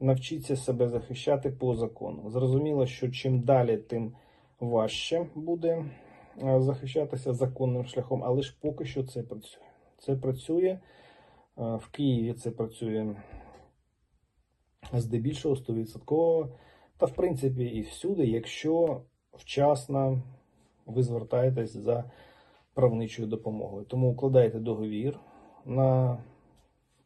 навчіться себе захищати по закону. Зрозуміло, що чим далі, тим важче буде е, захищатися законним шляхом, але ж поки що це працює. Це працює е, в Києві, це працює здебільшого 100%. Та в принципі і всюди, якщо вчасно ви звертаєтесь за правничою допомогою. Тому укладайте договір на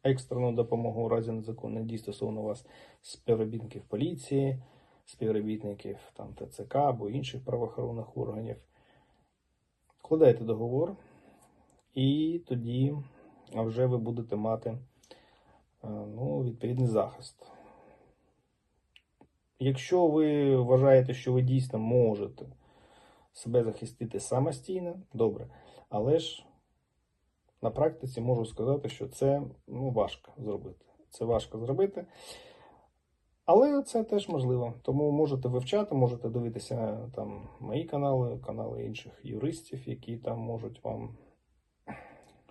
екстрену допомогу у разі незаконних дій стосовно вас співробітників поліції, співробітників там, ТЦК або інших правоохоронних органів. Вкладайте договор, і тоді вже ви будете мати е, ну, відповідний захист. Якщо ви вважаєте, що ви дійсно можете себе захистити самостійно, добре. Але ж на практиці можу сказати, що це ну, важко зробити. Це важко зробити. Але це теж можливо. Тому можете вивчати, можете дивитися там мої канали, канали інших юристів, які там можуть вам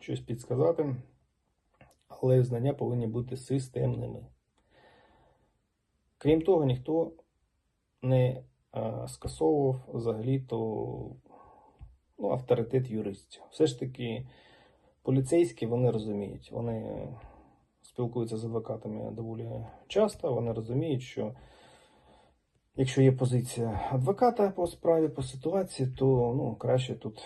щось підсказати. Але знання повинні бути системними. Крім того, ніхто не е, скасовував взагалі-то ну, авторитет юристів. Все ж таки, поліцейські вони розуміють, вони спілкуються з адвокатами доволі часто, вони розуміють, що якщо є позиція адвоката по справі, по ситуації, то ну, краще тут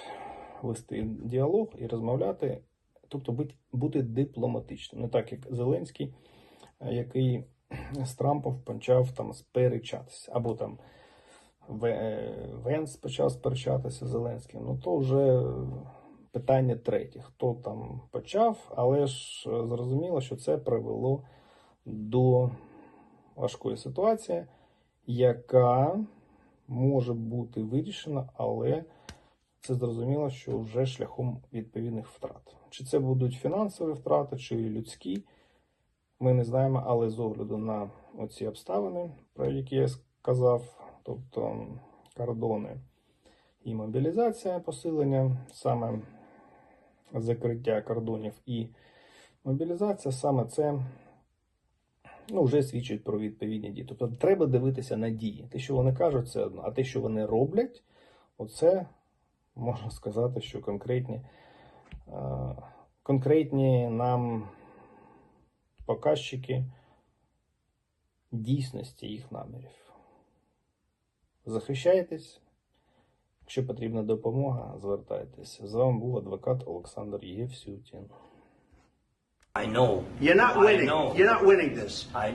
вести діалог і розмовляти, тобто бути, дипломатичним. Не так, як Зеленський, який з Трампом почав там сперечатися, або там Венс почав сперечатися з Зеленським. Ну то вже питання третє. Хто там почав, але ж е, зрозуміло, що це привело до важкої ситуації, яка може бути вирішена, але це зрозуміло, що вже шляхом відповідних втрат. Чи це будуть фінансові втрати, чи людські, ми не знаємо, але з огляду на оці обставини, про які я сказав, тобто кордони і мобілізація, посилення, саме закриття кордонів і мобілізація, саме це ну, вже свідчить про відповідні дії. Тобто треба дивитися на дії. Те, що вони кажуть, це одно, а те, що вони роблять, оце можна сказати, що конкретні, е, конкретні нам показчики дійсності їх намірів. Захищайтесь. Якщо потрібна допомога, звертайтеся. З вами був адвокат Олександр Євсютін. I know. You're not I winning. know. You're not winning this. I